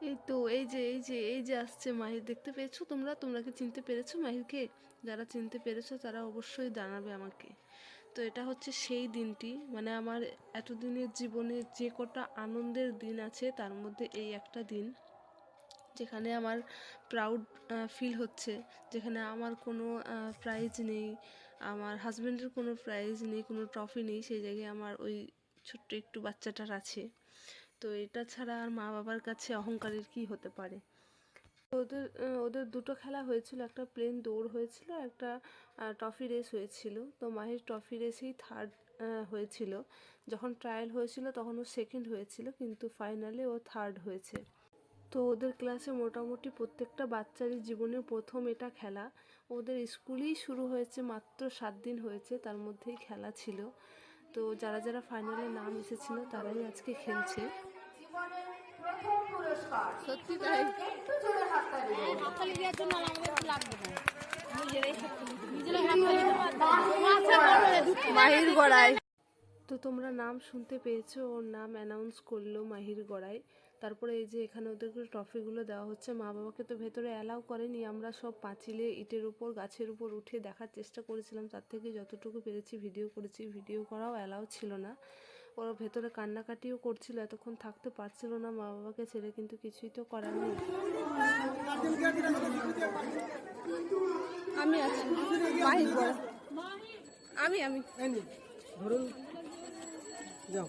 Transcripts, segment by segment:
এই তো, এই যে এই যে এই যে আসছে মাহির, দেখতে পেয়েছ তোমরা? তোমরা কি চিনতে পেরেছ মাহিরকে? যারা চিনতে পেরেছ তারা অবশ্যই জানাবে আমাকে। তো এটা হচ্ছে সেই দিনটি মানে আমার এতদিনের জীবনে যে কটা আনন্দের দিন আছে তার মধ্যে এই একটা দিন, যেখানে আমার প্রাউড ফিল হচ্ছে, যেখানে আমার কোনো প্রাইজ নেই, আমার হাজব্যান্ডের কোনো প্রাইজ নেই, কোনো ট্রফি নেই, সেই জায়গায় আমার ওই ছোট্ট একটু বাচ্চাটার আছে। তো এটা ছাড়া আর মা বাবার কাছে অহংকারের কি হতে পারে? ওদের ওদের দুটো খেলা হয়েছিল, একটা প্লেন দৌড় হয়েছিল, একটা ট্রফি রেস হয়েছিল। তো মাহির ট্রফি রেসেই থার্ড হয়েছিল। যখন ট্রায়াল হয়েছিল তখন ও সেকেন্ড হয়েছিল, কিন্তু ফাইনালে ও থার্ড হয়েছে। তো ওদের ক্লাসে মোটামুটি প্রত্যেকটা বাচ্চারই জীবনে প্রথম এটা খেলা। ওদের স্কুলেই শুরু হয়েছে, মাত্র সাত দিন হয়েছে, তার মধ্যেই খেলা ছিল। তো যারা যারা ফাইনালে নাম এসেছিল তারাই আজকে খেলছে। সত্যি তাই। হাততালি দেবো। আচ্ছা মাহির গড়াই। তো তোমরা নাম শুনতে পেয়েছ ওর নাম অ্যানাউন্স করল মাহির গড়াই। তারপরে এই যে এখানে ওদেরকে ট্রফিগুলো দেওয়া হচ্ছে মা বাবাকে তো ভেতরে অ্যালাউ করেনি। আমরা সব পাঁচিলে ইটের উপর, গাছের উপর উঠে দেখার চেষ্টা করেছিলাম। তার থেকে যতটুকু পেরেছি ভিডিও করেছি ভিডিও করাও অ্যালাউ ছিল না। ওরা ভেতরে কান্নাকাটিও করছিল, এতক্ষণ থাকতে পারছিল না মা বাবাকে ছেড়ে, কিন্তু কিছুই তো করার নেই। আমি আমি আমি। ধরুন। যাও।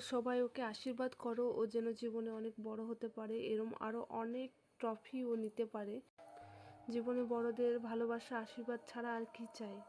সবাই ওকে আশীর্বাদ করো, ও যেন জীবনে অনেক বড় হতে পারে, এরম আরও অনেক ট্রফি ও নিতে পারে। জীবনে বড়দের ভালোবাসা, আশীর্বাদ ছাড়া আর কি চাই?